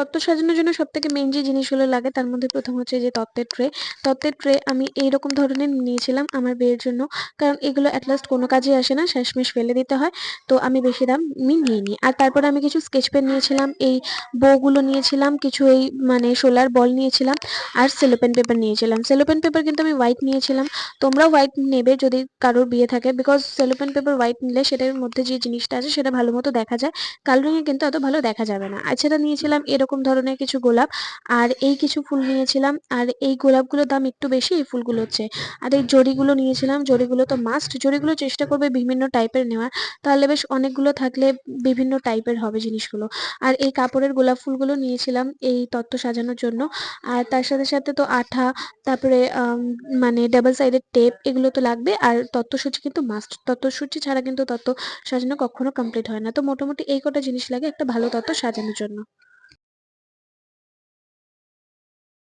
তত্ত্ব সাজানোর জন্য সব থেকে মেন যে জিনিসগুলো লাগে, তার মধ্যে প্রথম হচ্ছে যে তত্ত্বের ট্রে তত্ত্বের ট্রে আমি এইরকম ধরনের নিয়েছিলাম আমার বিয়ের জন্য, কারণ এগুলো অ্যাট লাস্ট কোনো কাজে আসে না, শেষমেশ ফেলে দিতে হয়। তো আমি বেশি দাম আমি নিই আর তারপরে আমি কিছু স্কেচ পেন নিয়েছিলাম, এই বউগুলো নিয়েছিলাম, কিছু এই মানে সোলার বল নিয়েছিলাম, আর সেলোপেন পেপার নিয়েছিলাম। সেলোপেন পেপার কিন্তু আমি হোয়াইট নিয়েছিলাম। তোমরাও হোয়াইট নেবে যদি কারোর বিয়ে থাকে বিকজ সেলোপেন পেপার হোয়াইট নিলে সেটার মধ্যে যে জিনিসটা আছে সেটা ভালো মতো দেখা যায়। কালো রঙে কিন্তু অত ভালো দেখা যাবে না। এছাড়া নিয়েছিলাম এরকম ধরনের কিছু গোলাপ। আর এই কিছু ফুল নিয়েছিলাম। আর এই গোলাপগুলোর দাম একটু বেশি, এই ফুলগুলো হচ্ছে। আর এই জড়িগুলো নিয়েছিলাম। জড়িগুলো তো মাস্ট জড়িগুলো চেষ্টা করবে বিভিন্ন টাইপের নেওয়ার। তাহলে বেশ অনেকগুলো থাকলে বিভিন্ন টাইপের হবে জিনিসগুলো। আর এই কাপড়ের গোলাপ ফুলগুলো নিয়েছিলাম এই তত্ত্ব সাজানোর জন্য। আর তার সাথে সাথে তো আঠা, তারপরে মানে ডাবল সাইডের টেপ এগুলো তো লাগবে। আর তত্ত্বসূচি কিন্তু মাস্ট তত্ত্বসূচি ছাড়া কিন্তু তত্ত্ব সাজানো কখনো কমপ্লিট হয় না। তো মোটামুটি এই কটা জিনিস লাগে একটা ভালো তত্ত্ব সাজানোর জন্য।